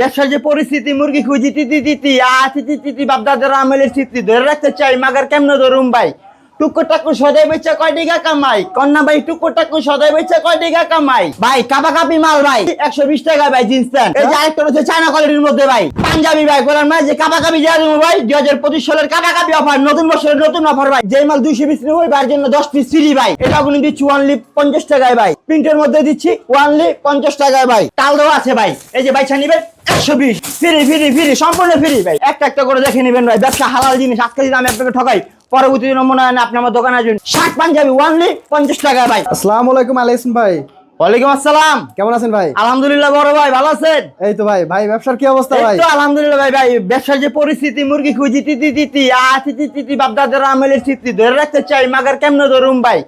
ব্যবসার যে পরিস্থিতি, মুরগি খুঁজি তিতি তিতি আ তিতি তিতি বাপদাদার আমলের স্মৃতি ধরে রাখতে চাই, মাগার কেমনে ধরুম ভাই? টুকু টাকু সদাই বেচা কয় টাকা কামাই? কন্যা ভাই টুকু টাকু সদাই বেচা কয় টাকা কামাই? ভাই কাপা কাপি মাল ভাই, একশো বিশ টাকা ভাই, জিন্স প্যান্ট। এই যে আরেকটা রয়েছে চায়না কোয়ালিটির মধ্যে ভাই, পাঞ্জাবি ভাই, বলার মানে যে কাপা কাপি যা দেবো ভাই, দুই হাজার পঁচিশ সালের কাপা কাপি অফার, নতুন বছরের নতুন অফার ভাই। যে মাল দুইশো বিশ নেব তার জন্য দশ পিস ফ্রি ভাই। এটা কিন্তু দিচ্ছি ওয়ানলি পঞ্চাশ টাকায় ভাই। প্রিন্টের মধ্যে দিচ্ছি ওয়ানলি পঞ্চাশ টাকায় ভাই। তাল দেওয়া আছে ভাই। এই যে বাইছা নিবেন। একশো বিশ। ফ্রি ফ্রি ফ্রি সম্পূর্ণ ফ্রি ভাই। একটা একটা করে দেখে নেবেন ভাই। ব্যবসা হালাল জিনিস আজকে যদি আমি আপনাকে ঠকাই পরবর্তী দিন মনে হয় না আপনি আমার দোকানে আসবেন। শার্ট পাঞ্জাবি ওয়ানলি পঞ্চাশ টাকা ভাই। আসসালামু আলাইকুম আলাইসম ভাই। ওয়ালাইকুম আসসালাম। কেমন আছেন ভাই? আলহামদুলিল্লাহ বড় ভাই ভালো আছেন? এই তো ভাই ভাই ব্যবসার কি অবস্থা ভাই? তো আলহামদুলিল্লাহ ভাই ভাই ব্যবসার যে পরিস্থিতি মুরগি খুঁজি তিতি তিতি আ তিতি তিতি বাপদাদার আমলের স্মৃতি ধরে রাখতে চাই মাগার কেমনে ধরুম ভাই?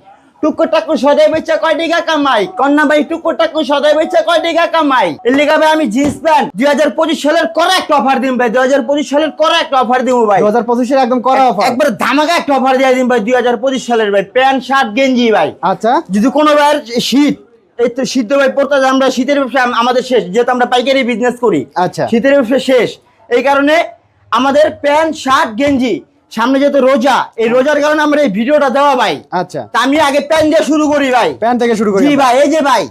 টুকু টাকু সদাই বেচা কয় টাকা কামাই? কন্যা ভাই টুকু টাকু সদাই বেচা কয় টাকা কামাই? এর লিগা ভাই আমি জিন্স প্যান্ট। দুই হাজার পঁচিশ সালের করা একটা অফার দিন ভাই। দুই হাজার পঁচিশ সালের করা একটা অফার দিব ভাই। দু হাজার পঁচিশের একদম করা অফার একবার ধামাকা একটা অফার দিয়ে দিন ভাই দুই হাজার পঁচিশ সালের ভাই। প্যান্ট শার্ট গেঞ্জি ভাই। আচ্ছা। যদি কোনো ভাইয়ের শীত এই তো শীত ভাই পড়তে আমরা শীতের ব্যবসা আমাদের শেষ যেহেতু আমরা পাইকারি বিজনেস করি। আচ্ছা। শীতের ব্যবসা শেষ। এই কারণে আমাদের প্যান্ট শার্ট গেঞ্জি সামনে যেহেতু রোজা এই রোজার কারণে আমরা এই ভিডিওটা দেওয়া ভাই। আচ্ছা। তা আমি আগে প্যান্ট দিয়ে শুরু করি ভাই। প্যান থেকে শুরু করি ভাই এই যে ভাই।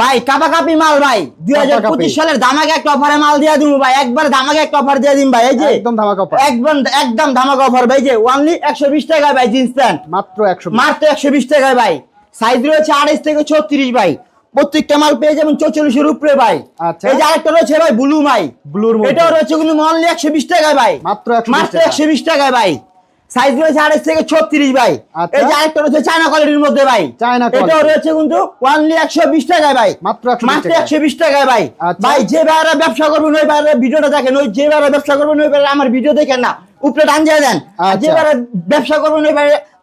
ভাই কাপা কাপি মাল ভাই। দুই হাজার। পঁচিশ সালের দামাকে একটা অফারে মাল দিয়ে দিব ভাই। একবার দামাকে একটা অফার দিয়ে দিন ভাই এই যে। একদম ধামাকা offer। একদম একদম ধামাকা অফার ভাই যে। ওনলি একশো বিশ টাকা ভাই জিন্স প্যান্ট। মাত্র একশো মাত্র একশো বিশ টাকায় ভাই। সাইজ রয়েছে আড়াইশ থেকে ছত্রিশ ভাই। প্রত্যেকটা মাল পেয়ে যাবেন চৌচল্লিশের উপরে ভাই। আচ্ছা। এই যে আরেকটা রয়েছে ভাই ব্লু মাই। ব্লুর এটাও রয়েছে কিন্তু অনলি একশো বিশ টাকায় ভাই। মাত্র 120 মাত্র একশো বিশ টাকায় ভাই। সাইজ রয়েছে আড়াইশ থেকে ছত্রিশ ভাই। আচ্ছা। এই যে আরেকটা রয়েছে চায়না কোয়ালিটির মধ্যে ভাই। চায়না এটাও রয়েছে কিন্তু অনলি একশো বিশ টাকায় ভাই। মাত্র 120 মাত্র একশো বিশ টাকায় ভাই। আচ্ছা। ভাই যে ভাইরা ব্যবসা করবেন ওই ভাইরা ভিডিওটা দেখেন ওই যে ভাইরা ব্যবসা করবেন ওই ভাইরা আমার ভিডিও দেখেন না। উপরে ডান দিয়ে দেন। যে আচ্ছা। ভাইরা ব্যবসা করবেন ওই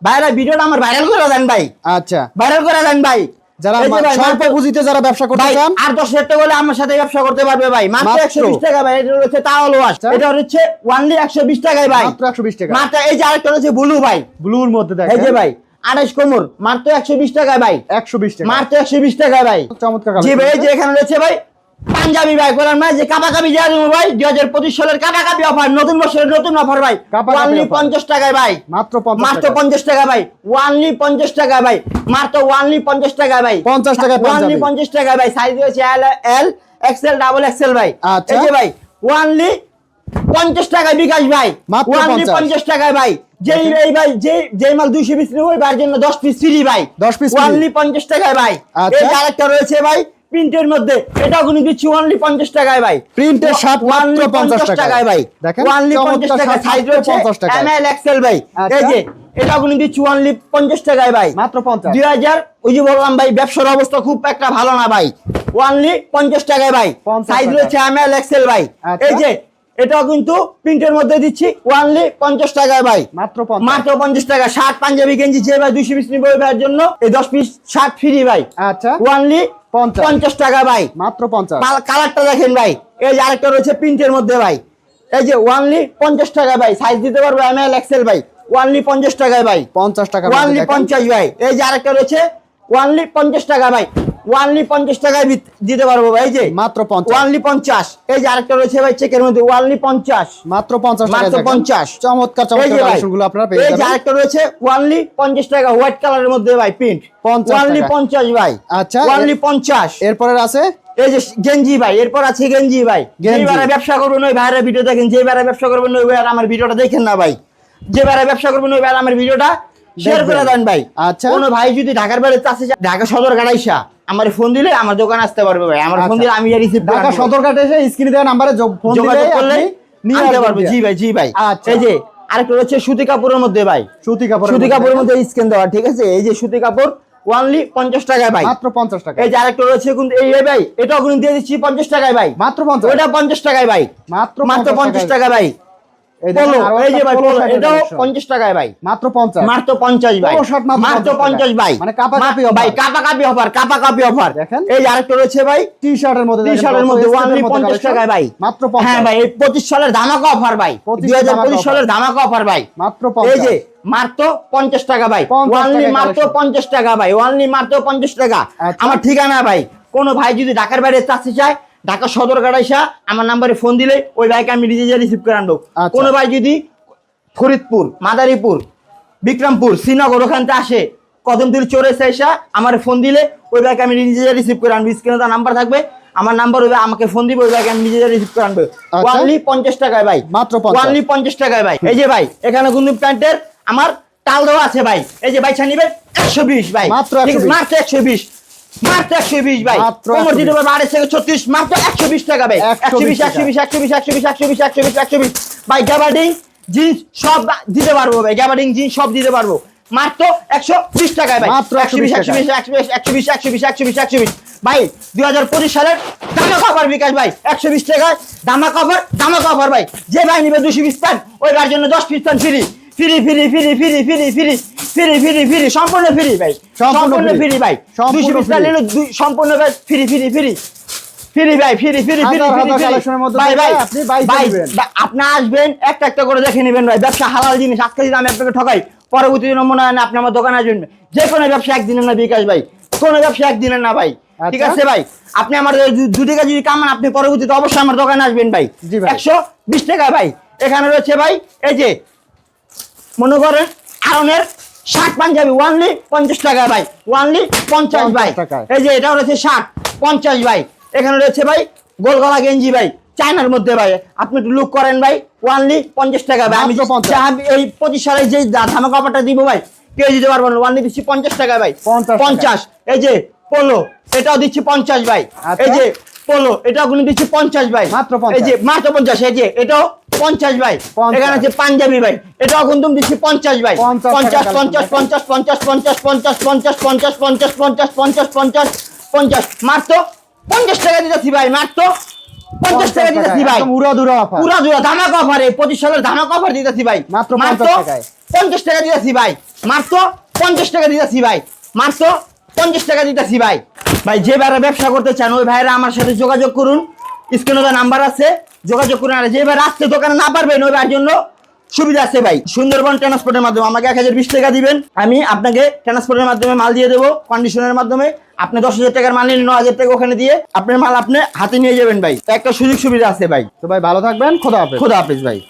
ভাইরা ভিডিওটা আমার ভাইরাল করে দেন ভাই। আচ্ছা। ভাইরাল করে দেন ভাই। যারা স্বল্প পুঁজিতে যারা ব্যবসা করতে চান আর দশ হাজার টাকা হলে আমার সাথে ব্যবসা করতে পারবে ভাই। মাত্র। একশো বিশ টাকা ভাই এটা রয়েছে তাওয়াল ওয়াশ আচ্ছা। এটা হচ্ছে ওয়ানলি একশো বিশ টাকায় ভাই। মাত্র একশো বিশ টাকা। মাত্র এই যে আরেকটা রয়েছে ব্লু ভাই। ব্লুর মধ্যে এই যে ভাই আড়াইশ কোমর মাত্র একশো বিশ টাকায় ভাই। একশো বিশ টাকা। মাত্র একশো বিশ টাকায় ভাই। চমৎকার জি ভাই যে এখানে রয়েছে ভাই পাঞ্জাবি ভাই বলার মানে যে কাপা কাপি যা দেবো ভাই দুই হাজার পঁচিশ সালের কাপা কাপি অফার নতুন বছরের নতুন অফার ভাই। ওয়ানলি পঞ্চাশ টাকায় ভাই। মাত্র পঞ্চাশ মাত্র টাকা পঞ্চাশ টাকা ভাই। ওয়ানলি পঞ্চাশ টাকা ভাই। মাত্র ওয়ানলি পঞ্চাশ টাকা ভাই। 50 টাকায় ওয়ানলি পঞ্চাশ টাকা ভাই। সাইজ রয়েছে L L XL double XL ভাই। আচ্ছা। ভাই ওয়ানলি পঞ্চাশ টাকায় বিকাশ ভাই। মাত্র ওয়ানলি পঞ্চাশ। টাকায় ভাই। যেই। এই ভাই যে যে মাল দুইশো পিস নেব ভাই জন্য দশ পিস ফ্রি ভাই। 10 piece free। ওয়ানলি পঞ্চাশ টাকায় ভাই। আচ্ছা। এই আরেকটা রয়েছে ভাই প্রিন্টের মধ্যে এটাও কিন্তু দিচ্ছি ওয়ানলি পঞ্চাশ টাকায় ভাই। প্রিন্টের shirt মাত্র 50 পঞ্চাশ টাকায়। ভাই। দেখেন, পঞ্চাশ টাকা সাইজ রয়েছে 50 টাকায়। এম এল এক্সেল ভাই। আচ্ছা। এই যে এটাও কিন্তু দিচ্ছি ওয়ানলি পঞ্চাশ টাকায় ভাই। মাত্র পঞ্চাশ। দুই হাজার ওই যে বললাম ভাই ব্যবসার অবস্থা খুব একটা ভালো না ভাই। ওয়ানলি পঞ্চাশ টাকায় ভাই। সাইজ রয়েছে এম এল এক্সেল ভাই। আচ্ছা। এই যে এটাও কিন্তু প্রিন্টের মধ্যে দিচ্ছি ওয়ানলি পঞ্চাশ টাকায় ভাই। মাত্র মাত্র পঞ্চাশ টাকা। শার্ট পাঞ্জাবি গেঞ্জি যে ভাই দুইশো পিস নিবে ভাইয়ের জন্য এই দশ পিস শার্ট ফ্রি ভাই। আচ্ছা। ওয়ানলি পঞ্চাশ। টাকা ভাই। মাত্র পঞ্চাশ। কাল- কালারটা দেখেন ভাই। এই যে আরেকটা রয়েছে প্রিন্টের মধ্যে ভাই। এই যে ওয়ানলি পঞ্চাশ টাকা ভাই। সাইজ দিতে পারব এম এল এক্সেল ভাই। ওয়ানলি পঞ্চাশ টাকায় ভাই। পঞ্চাশ টাকা ওয়ানলি পঞ্চাশ ভাই। এই যে আরেকটা রয়েছে ওয়ানলি পঞ্চাশ টাকা ভাই। ওয়ানলি পঞ্চাশ টাকায় দিতে পারব ভাই যে। মাত্র ওয়ানলি পঞ্চাশ। এই যে আরেকটা রয়েছে ভাই চেকের মধ্যে ওয়ানলি পঞ্চাশ। মাত্র পঞ্চাশ মাত্র পঞ্চাশ। চমৎকার চমৎকার এই যে আরেকটা রয়েছে ওয়ানলি পঞ্চাশ টাকা হোয়াইট কালারের মধ্যে ভাই প্রিন্ট ওয়ানলি পঞ্চাশ ভাই। আচ্ছা, ওয়ানলি পঞ্চাশ। এরপরে আছে? এই যে গেঞ্জি ভাই এরপর আছে গেঞ্জি ভাই। যে ব্যবসা করবেন ওই ভাইয়ের ভিডিও দেখেন যে বেড়া ব্যবসা করবেন ওই ভাইয়ের আমার ভিডিওটা দেখেন না ভাই। যে বেড়া ব্যবসা করবেন ওই ভাইয়ের আমার ভিডিওটা শেয়ার করে দেন ভাই। আচ্ছা। কোনো ভাই যদি ঢাকার বাইরে চাষে ঢাকা সদর গাড়াইসা আমার ফোন দিলে আমার দোকান আসতে পারবে ভাই। আমার ফোন আচ্ছা। দিলে আমি রিসিভ ঢাকা সদরঘাটে এসে স্ক্রিনে দেওয়া নাম্বারে ফোন দিলে করলে নিয়ে আসবেন পারব। জি ভাই জি ভাই। আচ্ছা। এই যে আরেকটা রয়েছে সুতি কাপড়ের মধ্যে ভাই। সুতি কাপড় সুতি কাপড়ের মধ্যে স্ক্রিন দেওয়া ঠিক আছে? এই যে সুতি কাপড় ওয়ানলি পঞ্চাশ টাকায় ভাই। মাত্র পঞ্চাশ টাকা এই যে আরেকটা রয়েছে কিন্তু এই এই ভাই এটাও কিন্তু দিয়ে দিচ্ছি পঞ্চাশ টাকায় ভাই। মাত্র পঞ্চাশ। ওটা পঞ্চাশ টাকায় ভাই। মাত্র মাত্র পঞ্চাশ টাকা ভাই। এই দেখেন, পলো আরও এই যে ভাই polo পলো shirt এর এটাও collection। পঞ্চাশ টাকায় ভাই। মাত্র পঞ্চাশ। মাত্র পঞ্চাশ ভাই। মাত্র মাত্র 50 ভাই। মানে কাপাকাপি মা- ভাই কাপা কাপি অফার কাপা কাপি অফার দেখেন। এই আরেকটা রয়েছে ভাই। টি শার্টের মধ্যে টি-শার্টের মধ্যে step এর ওয়ানলি মধ্যে পঞ্চাশ collection। টাকায় ভাই। মাত্র হ্যাঁ ভাই এই পঁচিশ সালের ধামাকা অফার ভাই। 25 দুই হাজার পঁচিশ সালের ধামাকা অফার ভাই। মাত্র এই যে মাত্র পঞ্চাশ টাকা ভাই। 50 ওয়ানলি মাত্র পঞ্চাশ টাকা ভাই। ওয়ানলি মাত্র পঞ্চাশ টাকা। আচ্ছা। আমার ঠিকানা ভাই। কোন ভাই যদি ঢাকার বাইরে চাষতে চায় ঢাকা সদর গাড়াইসা আমার নাম্বারে ফোন দিলে ওই ভাইকে আমি নিজে রিসিভ করে আনব। আচ্ছা। কোনো ভাই যদি ফরিদপুর মাদারীপুর বিক্রমপুর শ্রীনগর ওখানতে আসে কদমতুল চোরে এসা আমার ফোন দিলে ওই ভাইকে আমি নিজে রিসিভ করে আনব। স্ক্রিনে তার নাম্বার থাকবে আমার নাম্বার ওই আমাকে ফোন দিবে ওই ভাইকে আমি নিজে রিসিভ করে আনব। আচ্ছা। ওয়ানলি পঞ্চাশ টাকায় ভাই। মাত্র 50 ওয়ানলি পঞ্চাশ টাকায় ভাই। এই যে ভাই এখানে কিন্তু প্যান্টের আমার টাল দেওয়া আছে ভাই। এই যে ভাই ছানিবে একশো বিশ ভাই। মাত্র ঠিক আছে, 120 মাত্র একশো বিশ। মাত্র একশো বিশ ভাই মাত্র কোমর দিতে পারবে আড়াইশ থেকে ছত্রিশ মাত্র একশো বিশ টাকা ভাই একশো বিশ একশো বিশ একশো বিশ একশো বিশ একশো বিশ একশো বিশ একশো বিশ ভাই গ্যাবার্ডিং জিন্স সব দিতে পারব ভাই গ্যাবার্ডিং জিন্স সব দিতে পারব মাত্র একশো বিশ টাকায় ভাই মাত্র একশো বিশ 120 একশো বিশ একশো বিশ একশো বিশ একশো বিশ একশো বিশ একশো বিশ ভাই দুই হাজার পঁচিশ সালের দামা কভার বিকাশ ভাই একশো বিশ টাকায় দামা কভার দামা কভার ভাই যে ভাই নিবে দুশো বিশ প্যান্ট ওই ভাইয়ের জন্য দশ piece pant free free free free free free free free free free সম্পূর্ণ ফ্রি ভাই সম্পূর্ণ। ফ্রি ভাই সম্পূর্ণ দুশো free। প্যান্ট নিলে সম্পূর্ণ ভাই ফ্রি ফ্রি ফ্রি ফ্রি ভাই ফ্রি ফ্রি ফ্রি ভাই ভাই ভাই আপনি আসবেন একটা একটা করে দেখে নেবেন ভাই ব্যবসা হালাল জিনিস আজকে যদি আমি আপনাকে ঠকাই পরবর্তী দিন মনে হয় না আপনি আমার দোকানে আসবেন যে কোনো ব্যবসা একদিনের না বিকাশ ভাই কোনো ব্যবসা একদিনের না ভাই ঠিক আচ্ছা। আছে ভাই আপনি আমার দু- দু টাকা যদি কামান আপনি পরবর্তীতে অবশ্যই আমার দোকানে আসবেন ভাই। একশো বিশ টাকা ভাই এখানে রয়েছে ভাই এই যে মনে করেন আরনের শার্ট পাঞ্জাবি ওয়ানলি পঞ্চাশ টাকা ভাই ওয়ানলি পঞ্চাশ ভাই। এই যে এটা রয়েছে শার্ট পঞ্চাশ ভাই। এখানে রয়েছে ভাই গোলগলা গেঞ্জি ভাই চায়নার মধ্যে ভাই। আপনি একটু লুক করেন ভাই ওয়ানলি পঞ্চাশ টাকা ভাই। আমি মাত্র 50 যা আমি এই পঁচিশ সালে যে ধামা কাপড়টা দিব ভাই কেউ দিতে পারব না। ওয়ানলি দিচ্ছি পঞ্চাশ টাকা ভাই। পঞ্চাশ এই যে পোলো এটাও দিচ্ছি পঞ্চাশ ভাই। আচ্ছা। এই যে পোলো এটাও কিন্তু দিচ্ছি পঞ্চাশ ভাই। মাত্র 50 এই যে মাত্র পঞ্চাশ। এই যে এটাও পঞ্চাশ ভাই 50 এখানে আছে পাঞ্জাবি ভাই এটাও কিন্তু দিচ্ছি পঞ্চাশ ভাই পঞ্চাশ পঞ্চাশ পঞ্চাশ পঞ্চাশ পঞ্চাশ পঞ্চাশ পঞ্চাশ পঞ্চাশ পঞ্চাশ পঞ্চাশ পঞ্চাশ পঞ্চাশ পঞ্চাশ মাত্র পঞ্চাশ টাকা দিতেছি ভাই মাত্র পঞ্চাশ টাকা দিতেছি ভাই দুরা পুরা জোড়া ধামাক অফারে পঁচিশ সালের ধামাক অফার দিতেছি ভাই মাত্র 50 পঞ্চাশ টাকা দিতেছি ভাই মাত্র পঞ্চাশ টাকা দিতেছি ভাই মাত্র পঞ্চাশ টাকা দিতেছি ভাই ভাই যে ভাইরা ব্যবসা করতে চান ওই ভাইরা আমার সাথে যোগাযোগ করুন স্ক্রিনে নাম্বার আছে যোগাযোগ করে আনা। যে রাস্তায় দোকানে না পারবেন ওই জন্য সুবিধা আছে ভাই। সুন্দরবন ট্রান্সপোর্টের মাধ্যমে আমাকে এক হাজার বিশ টাকা দিবেন। আমি আপনাকে ট্রান্সপোর্টের মাধ্যমে মাল দিয়ে দেবো কন্ডিশনের মাধ্যমে। আপনি দশ হাজার টাকার মাল নিন ন হাজার টাকা ওখানে দিয়ে আপনার মাল আপনি হাতে নিয়ে যাবেন ভাই। একটা সুযোগ সুবিধা আছে ভাই। তো ভাই ভালো থাকবেন, খোদা হাফেজ। খোদা হাফেজ ভাই।